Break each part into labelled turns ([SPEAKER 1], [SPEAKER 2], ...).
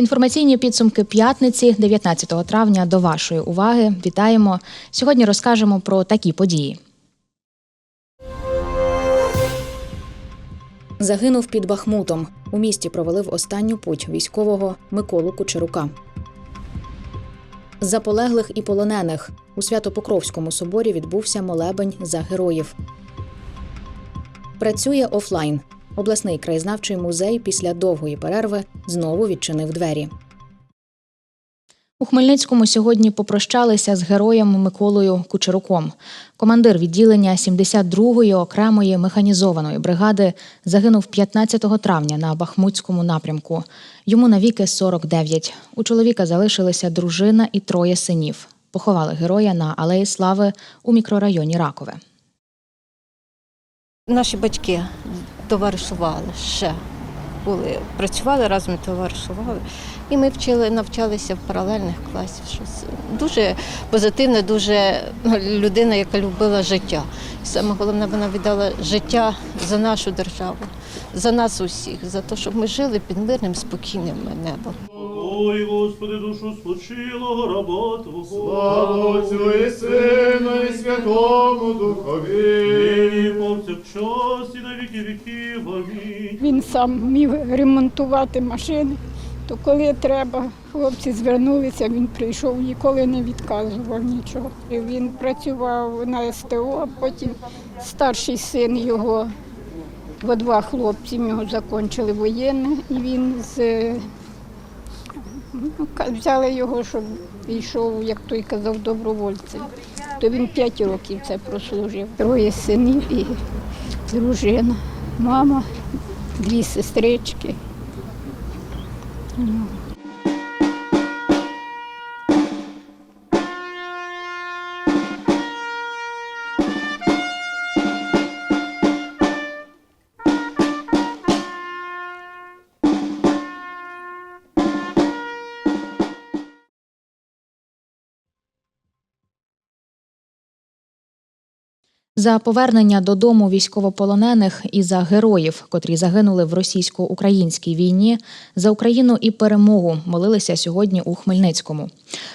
[SPEAKER 1] Інформаційні підсумки п'ятниці, 19 травня, до вашої уваги. Вітаємо. Сьогодні розкажемо про такі події. Загинув під Бахмутом. У місті провели в останню путь військового Миколу Кучерука. За полеглих і полонених у Свято-Покровському соборі відбувся молебень за героїв. Працює офлайн. Обласний краєзнавчий музей після довгої перерви знову відчинив двері. У Хмельницькому сьогодні попрощалися з героєм Миколою Кучеруком. Командир відділення 72-ї окремої механізованої бригади загинув 15 травня на Бахмутському напрямку. Йому навіки 49. У чоловіка залишилися дружина і троє синів. Поховали героя на Алеї Слави у мікрорайоні Ракове.
[SPEAKER 2] Наші батьки товаришували ще. Були, працювали разом, товаришували. І ми вчили, навчалися в паралельних класів. Щось дуже позитивне, дуже ну, людина, яка любила життя. І саме головне, вона віддала життя за нашу державу, за нас усіх, за те, щоб ми жили під мирним, спокійним небом.
[SPEAKER 3] Ой, Господи, душу спочилого раба Твого.
[SPEAKER 4] Слава Отцю і Сину, і Святому
[SPEAKER 3] Нині
[SPEAKER 4] Духові.
[SPEAKER 3] повсякчас і на віки віків. Амінь.
[SPEAKER 5] Він сам міг ремонтувати машини. То коли треба, хлопці звернулися, він прийшов, ніколи не відказував нічого. І Він працював на СТО, а потім старший син його, бо два хлопці в нього закінчили воєнне, і він з взяли його, щоб йшов, як той казав, добровольцем. То він п'ять років це прослужив. Троє синів і дружина, мама, дві сестрички.
[SPEAKER 1] За повернення додому військовополонених і за героїв, котрі загинули в російсько-українській війні, за Україну і перемогу молилися сьогодні у Хмельницькому.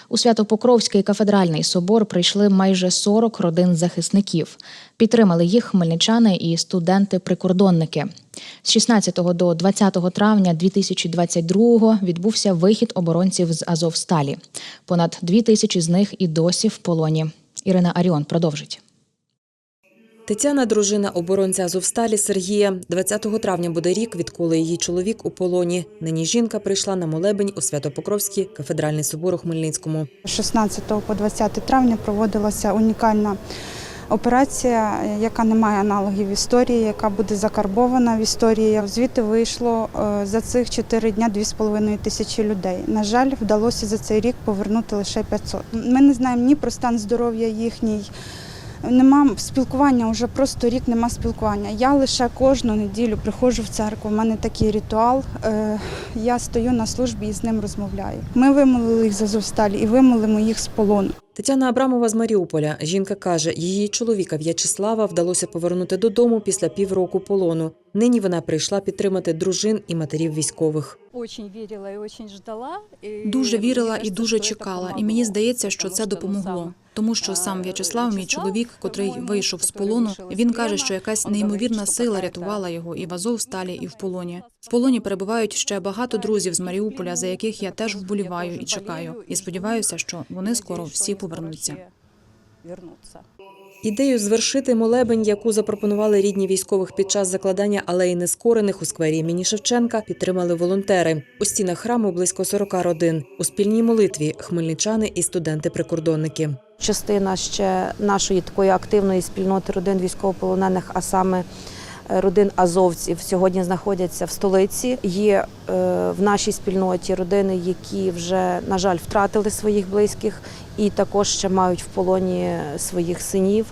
[SPEAKER 1] У Свято-Покровський кафедральний собор прийшли майже 40 родин захисників. Підтримали їх хмельничани і студенти-прикордонники. З 16 до 20 травня 2022 відбувся вихід оборонців з Азовсталі. Понад дві тисячі з них і досі в полоні. Ірина Аріон продовжить.
[SPEAKER 6] Тетяна, дружина оборонця Азовсталі Сергія, 20 травня буде рік, відколи її чоловік у полоні. Нині жінка прийшла на молебень у Свято-Покровський кафедральний собор у Хмельницькому.
[SPEAKER 7] З 16 по 20 травня проводилася унікальна операція, яка не має аналогів в історії, яка буде закарбована в історії. Звідти вийшло е, за цих 4 дня 2,5 тисячі людей. На жаль, вдалося за цей рік повернути лише 500. Ми не знаємо ні про стан здоров'я їхній. Нема спілкування, вже просто рік нема спілкування. Я лише кожну неділю приходжу в церкву. У мене такий ритуал. Е, Я стою на службі і з ним розмовляю. Ми вимолили їх з Азовсталі і вимолимо їх з полону.
[SPEAKER 6] Тетяна Абрамова з Маріуполя. Жінка каже, її чоловіка В'ячеслава вдалося повернути додому після півроку полону. Нині вона прийшла підтримати дружин і матерів військових.
[SPEAKER 8] Дуже вірила і дуже чекала, і мені здається, що це допомогло. Тому що сам В'ячеслав, мій чоловік, котрий вийшов з полону, він каже, що якась неймовірна сила рятувала його і в Азовсталі, і в полоні. В полоні перебувають ще багато друзів з Маріуполя, за яких я теж вболіваю і чекаю. І сподіваюся, що вони скоро всі повернуться.
[SPEAKER 6] Ідею звершити молебень, яку запропонували рідні військових під час закладання алеї нескорених у сквері імені Шевченка, підтримали волонтери. У стінах храму близько 40 родин. У спільній молитві хмельничани і студенти-прикордонники.
[SPEAKER 2] Частина ще нашої такої активної спільноти родин військовополонених, а саме е, родин азовців, сьогодні знаходяться в столиці. Є е, в нашій спільноті родини, які вже, на жаль, втратили своїх близьких, і також ще мають в полоні своїх синів.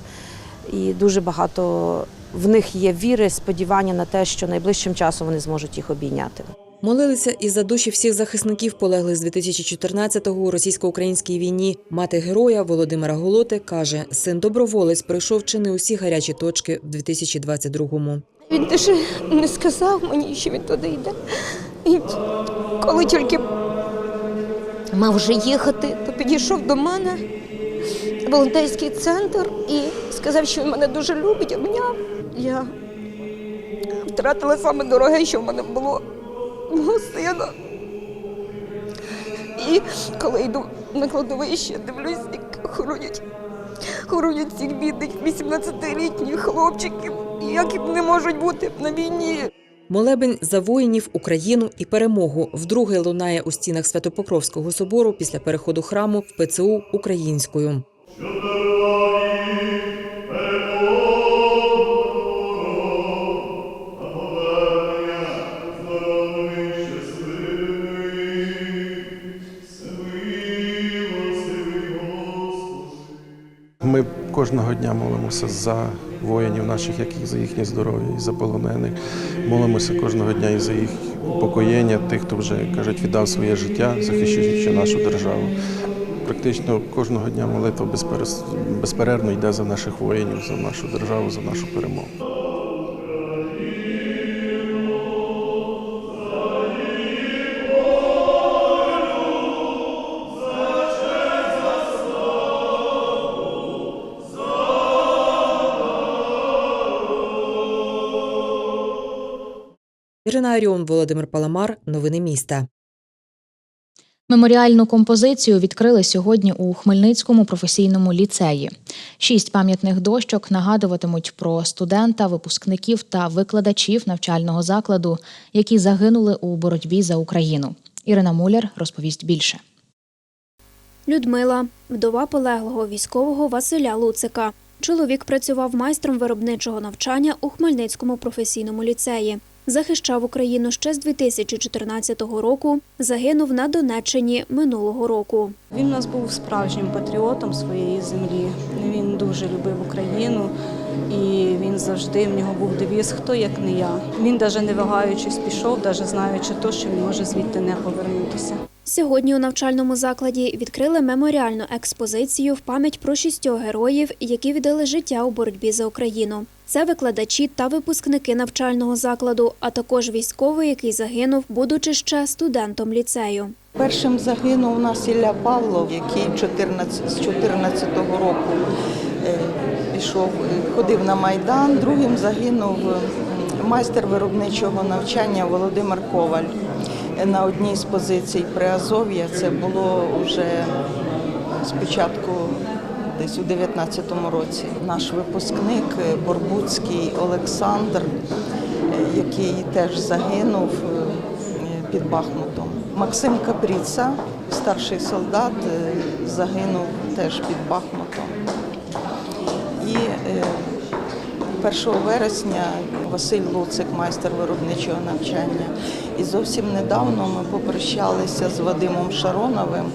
[SPEAKER 2] І дуже багато в них є віри, сподівання на те, що найближчим часом вони зможуть їх обійняти.
[SPEAKER 6] Молилися і за душі всіх захисників, полеглих з 2014-го у російсько-українській війні. Мати героя Володимира Голоти каже, син доброволець пройшов чи не усі гарячі точки в 2022-му.
[SPEAKER 9] Він теж не сказав мені, що він туди йде. І коли тільки мав вже їхати, то підійшов до мене волонтерський центр і сказав, що він мене дуже любить, обняв. Я втратила саме дороге, що в мене було мого сина. І коли йду на кладовище, дивлюсь, як хоронять, хоронять цих бідних 18-літніх хлопчиків, як не можуть бути на війні.
[SPEAKER 6] Молебень за воїнів, Україну і перемогу вдруге лунає у стінах Святопокровського собору після переходу храму в ПЦУ українською.
[SPEAKER 10] Ми кожного дня молимося за воїнів наших, як і за їхнє здоров'я, і за полонених. Молимося кожного дня і за їх упокоєння, тих, хто вже кажуть, віддав своє життя, захищаючи нашу державу. Практично кожного дня молитва безперервно йде за наших воїнів, за нашу державу, за нашу перемогу.
[SPEAKER 6] Аріон, Володимир Паламар. Новини міста.
[SPEAKER 1] Меморіальну композицію відкрили сьогодні у Хмельницькому професійному ліцеї. Шість пам'ятних дощок нагадуватимуть про студента, випускників та викладачів навчального закладу, які загинули у боротьбі за Україну. Ірина Муляр розповість більше.
[SPEAKER 11] Людмила, вдова полеглого військового Василя Луцика. Чоловік працював майстром виробничого навчання у Хмельницькому професійному ліцеї. Захищав Україну ще з 2014 року. Загинув на Донеччині минулого року.
[SPEAKER 12] Він у нас був справжнім патріотом своєї землі. Він дуже любив Україну, і він завжди в нього був девіз Хто як не я. Він навіть не вагаючись пішов, навіть знаючи то, що він може звідти не повернутися.
[SPEAKER 11] Сьогодні у навчальному закладі відкрили меморіальну експозицію в пам'ять про шістьох героїв, які віддали життя у боротьбі за Україну. Це викладачі та випускники навчального закладу, а також військовий, який загинув, будучи ще студентом ліцею.
[SPEAKER 13] Першим загинув у нас Ілля Павлов, який 14, з 14-го року е, пішов, ходив на Майдан. Другим загинув майстер виробничого навчання Володимир Коваль. Е, На одній з позицій Приазов'я це було вже спочатку десь у 19-му році. Наш випускник е, Борбуцький Олександр, е, який теж загинув е, під Бахмутом. Максим Капріца, старший солдат, загинув теж під Бахмутом. І е, 1 вересня Василь Луцик, майстер виробничого навчання. І зовсім недавно ми попрощалися з Вадимом Шароновим,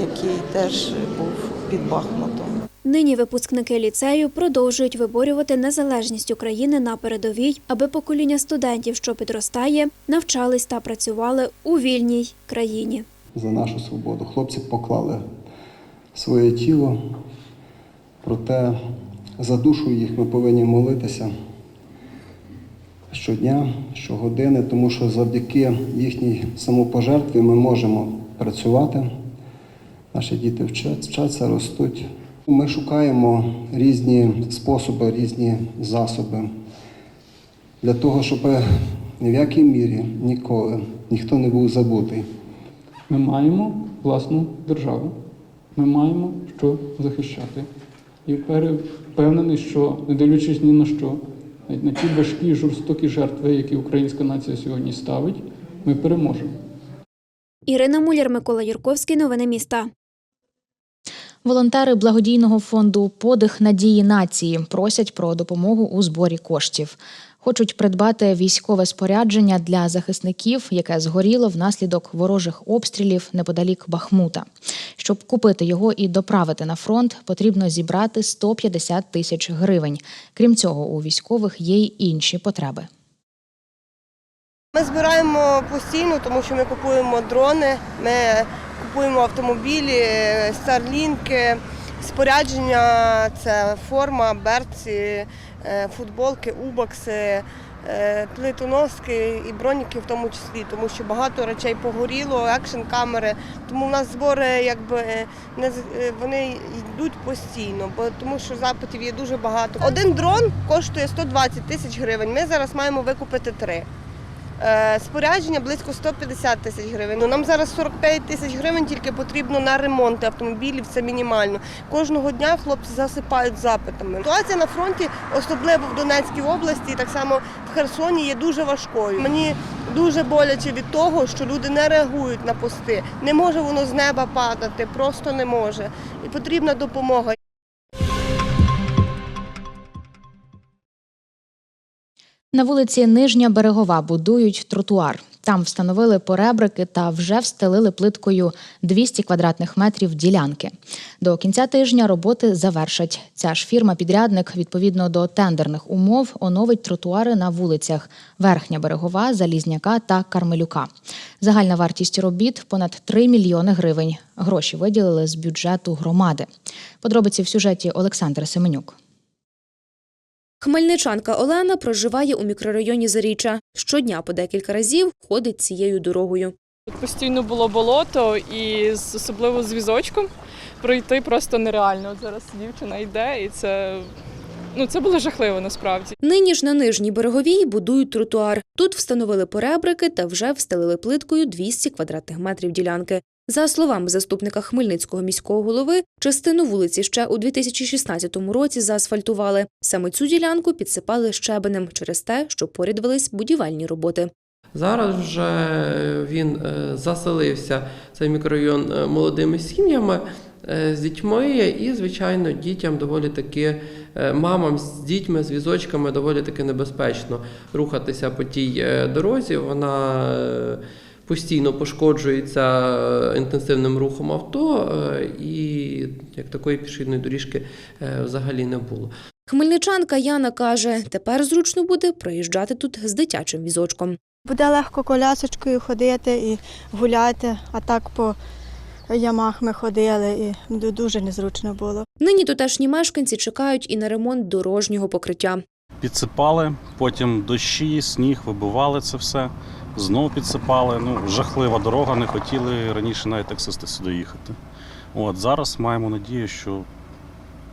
[SPEAKER 13] який теж був під Бахмутом.
[SPEAKER 11] Нині випускники ліцею продовжують виборювати незалежність України на передовій, аби покоління студентів, що підростає, навчались та працювали у вільній країні.
[SPEAKER 14] за нашу свободу. Хлопці поклали своє тіло, проте за душу їх ми повинні молитися щодня, щогодини, тому що завдяки їхній самопожертві ми можемо працювати. Наші діти вчать- вчаться, ростуть. Ми шукаємо різні способи, різні засоби для того, щоб ні в якій мірі ніколи ніхто не був забутий.
[SPEAKER 15] Ми маємо власну державу. Ми маємо що захищати. І впевнений, що не дивлячись ні на що, навіть на ті важкі жорстокі жертви, які українська нація сьогодні ставить, ми переможемо.
[SPEAKER 11] Ірина Муляр, Микола Юрковський. Новини міста.
[SPEAKER 1] Волонтери благодійного фонду Подих надії нації просять про допомогу у зборі коштів. Хочуть придбати військове спорядження для захисників, яке згоріло внаслідок ворожих обстрілів неподалік Бахмута. Щоб купити його і доправити на фронт, потрібно зібрати 150 тисяч гривень. Крім цього, у військових є й інші потреби.
[SPEAKER 16] Ми збираємо постійно, тому що ми купуємо дрони, ми купуємо автомобілі, старлінки, спорядження, це форма, берці, е, футболки, убокси, е, плитоноски і броніки в тому числі, тому що багато речей погоріло, екшн камери. Тому в нас збори якби е, не е, вони йдуть постійно, бо тому що запитів є дуже багато. Один дрон коштує 120 тисяч гривень. Ми зараз маємо викупити три. Е, Спорядження близько 150 тисяч гривень. Ну, нам зараз 45 тисяч гривень тільки потрібно на ремонт автомобілів, це мінімально. Кожного дня хлопці засипають запитами. Ситуація на фронті, особливо в Донецькій області, так само в Херсоні, є дуже важкою. Мені дуже боляче від того, що люди не реагують на пости. Не може воно з неба падати, просто не може. І потрібна допомога.
[SPEAKER 1] На вулиці Нижня Берегова будують тротуар. Там встановили поребрики та вже встелили плиткою 200 квадратних метрів ділянки. До кінця тижня роботи завершать. Ця ж фірма-підрядник відповідно до тендерних умов оновить тротуари на вулицях Верхня Берегова, Залізняка та Кармелюка. Загальна вартість робіт понад 3 мільйони гривень. Гроші виділили з бюджету громади. Подробиці в сюжеті Олександра Семенюк.
[SPEAKER 17] Хмельничанка Олена проживає у мікрорайоні Заріччя. Щодня по декілька разів ходить цією дорогою.
[SPEAKER 18] Тут постійно було болото, і особливо з візочком пройти просто нереально. От зараз дівчина йде, і це, ну, це було жахливо насправді.
[SPEAKER 17] Нині ж на нижній береговій будують тротуар. Тут встановили поребрики та вже встелили плиткою 200 квадратних метрів ділянки. За словами заступника Хмельницького міського голови, частину вулиці ще у 2016 році заасфальтували. Саме цю ділянку підсипали щебенем через те, що поряд велись будівельні роботи.
[SPEAKER 19] Зараз вже він е, заселився цей мікрорайон е, молодими сім'ями е, з дітьми, і, звичайно, дітям доволі таки мамам з дітьми, з візочками доволі таки небезпечно рухатися по тій дорозі. Вона постійно пошкоджується е, інтенсивним рухом авто, е, і як такої пішохідної доріжки е, взагалі не було.
[SPEAKER 17] Хмельничанка Яна каже, тепер зручно буде проїжджати тут з дитячим візочком.
[SPEAKER 20] Буде легко колясочкою ходити і гуляти, а так по ямах ми ходили і дуже незручно було.
[SPEAKER 17] Нині тутешні мешканці чекають і на ремонт дорожнього покриття.
[SPEAKER 21] Підсипали, потім дощі, сніг, вибивали це все, знову підсипали. Ну, жахлива дорога, не хотіли раніше навіть таксисти сюди їхати. От зараз маємо надію, що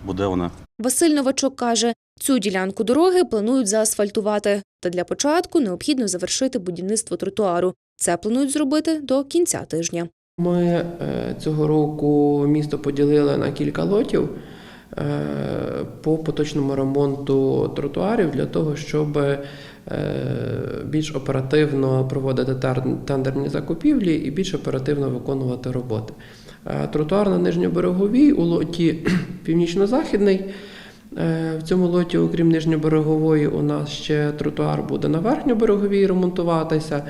[SPEAKER 21] буде вона.
[SPEAKER 17] Василь Новачок каже, цю ділянку дороги планують заасфальтувати. Та для початку необхідно завершити будівництво тротуару. Це планують зробити до кінця тижня.
[SPEAKER 19] Ми е, цього року місто поділили на кілька лотів е, по поточному ремонту тротуарів для того, щоб більш оперативно проводити тендерні закупівлі і більш оперативно виконувати роботи. Е, Тротуар на Нижньобереговій у лоті північно-західний. Е, В цьому лоті, окрім нижньоберегової, у нас ще тротуар буде на верхньобереговій ремонтуватися.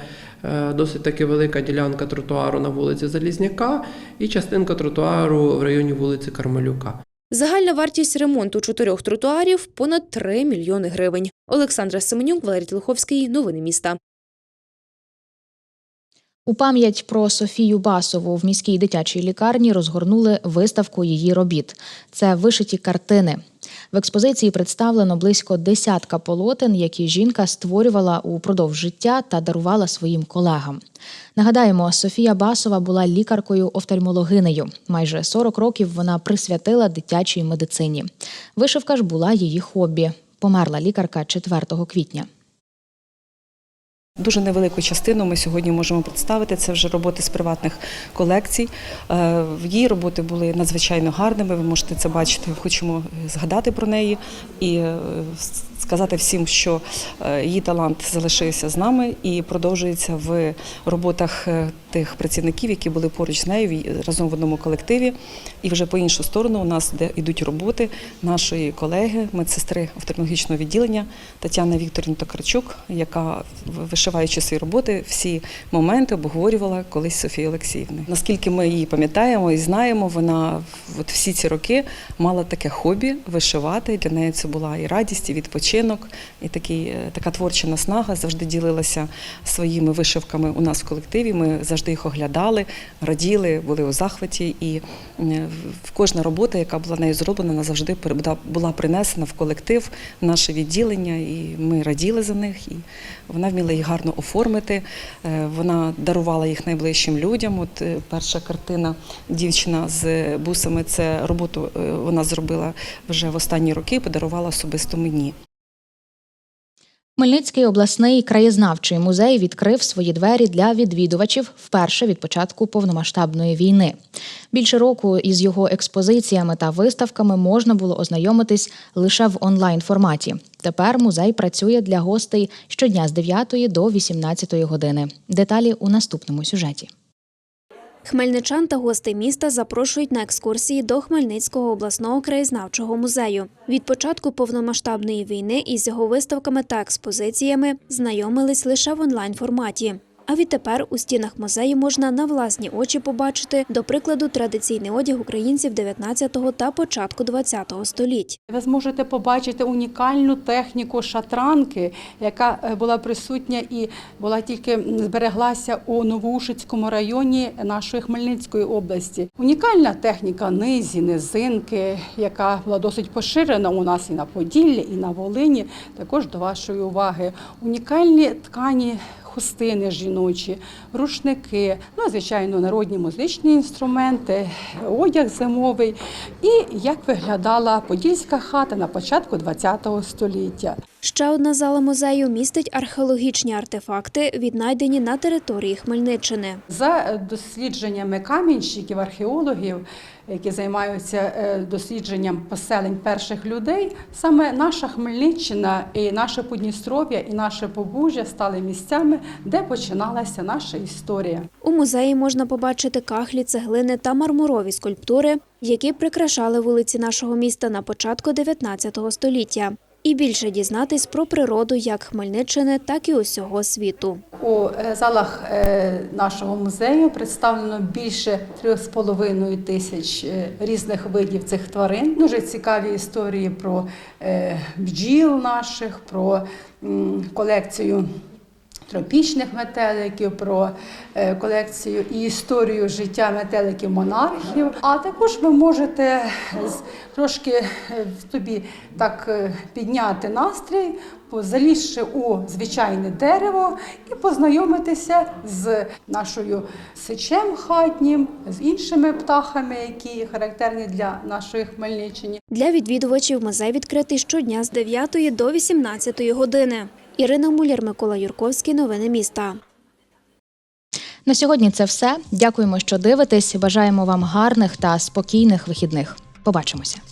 [SPEAKER 19] Е, Досить таки велика ділянка тротуару на вулиці Залізняка і частинка тротуару в районі вулиці Кармелюка.
[SPEAKER 17] Загальна вартість ремонту чотирьох тротуарів понад 3 мільйони гривень. Олександра Семенюк, Валерій Тлуховський, Новини міста.
[SPEAKER 1] У пам'ять про Софію Басову в міській дитячій лікарні розгорнули виставку її робіт. Це вишиті картини. В експозиції представлено близько десятка полотен, які жінка створювала упродовж життя та дарувала своїм колегам. Нагадаємо, Софія Басова була лікаркою-офтальмологинею. Майже 40 років вона присвятила дитячій медицині. Вишивка ж була її хобі. Померла лікарка 4 квітня.
[SPEAKER 22] Дуже невелику частину ми сьогодні можемо представити. Це вже роботи з приватних колекцій. Е, Її роботи були надзвичайно гарними. Ви можете це бачити. Хочемо згадати про неї і е, сказати всім, що е, її талант залишився з нами і продовжується в роботах е, тих працівників, які були поруч з нею разом в одному колективі. І вже по іншу сторону у нас де йдуть роботи нашої колеги, медсестри офтальмологічного відділення Тетяна Вікторівна Токарчук, яка вишиваючи свої роботи, всі моменти обговорювала колись з Софією Олексіївною. Наскільки ми її пам'ятаємо і знаємо, вона от всі ці роки мала таке хобі вишивати. Для неї це була і радість, і відпочинок, і такий, е, така творча наснага. Завжди ділилася своїми вишивками у нас в колективі. Ми завжди їх оглядали, раділи, були у захваті. І е, кожна робота, яка була нею зроблена, вона завжди перебуда- була принесена в колектив, в наше відділення, і ми раділи за них. І вона вміла їх гарно оформити. Е, Вона дарувала їх найближчим людям. От е, перша картина дівчина з бусами це роботу вона зробила вже в останні роки, подарувала особисто мені.
[SPEAKER 1] Хмельницький обласний краєзнавчий музей відкрив свої двері для відвідувачів вперше від початку повномасштабної війни. Більше року із його експозиціями та виставками можна було ознайомитись лише в онлайн форматі. Тепер музей працює для гостей щодня з 9 до 18 години. Деталі у наступному сюжеті.
[SPEAKER 11] Хмельничан та гости міста запрошують на екскурсії до Хмельницького обласного краєзнавчого музею. Від початку повномасштабної війни із його виставками та експозиціями знайомились лише в онлайн форматі. А відтепер у стінах музею можна на власні очі побачити, до прикладу, традиційний одяг українців 19 та початку 20 століть.
[SPEAKER 23] Ви зможете побачити унікальну техніку шатранки, яка е, була присутня і була тільки збереглася у Новоушицькому районі нашої Хмельницької області. Унікальна техніка низі, низинки, яка була досить поширена у нас і на Поділлі, і на Волині. Також до вашої уваги. Унікальні ткані. Хустини жіночі, рушники, ну, звичайно, народні музичні інструменти, одяг зимовий. І як виглядала подільська хата на початку ХХ століття.
[SPEAKER 11] Ще одна зала музею містить археологічні артефакти, віднайдені на території Хмельниччини.
[SPEAKER 23] За дослідженнями камінщиків, археологів, які займаються е, дослідженням поселень перших людей, саме наша Хмельниччина і наше Подністров'я, і наше Побужжя стали місцями, де починалася наша історія.
[SPEAKER 11] У музеї можна побачити кахлі, цеглини та мармурові скульптури, які прикрашали вулиці нашого міста на початку 19 століття. І більше дізнатись про природу як Хмельниччини, так і усього світу.
[SPEAKER 23] У е, залах е, нашого музею представлено більше 3,5 тисяч е, різних видів цих тварин. Дуже цікаві історії про бджіл наших, про колекцію. Тропічних метеликів, про е, колекцію і історію життя метеликів монархів. А також ви можете трошки е, в тобі так е, підняти настрій, залізши у звичайне дерево і познайомитися з нашою сичем хатнім, з іншими птахами, які характерні для нашої Хмельниччини.
[SPEAKER 11] Для відвідувачів музей відкритий щодня з 9 до 18 години. Ірина Муляр, Микола Юрковський. Новини міста.
[SPEAKER 1] На сьогодні це все. Дякуємо, що дивитесь. Бажаємо вам гарних та спокійних вихідних. Побачимося.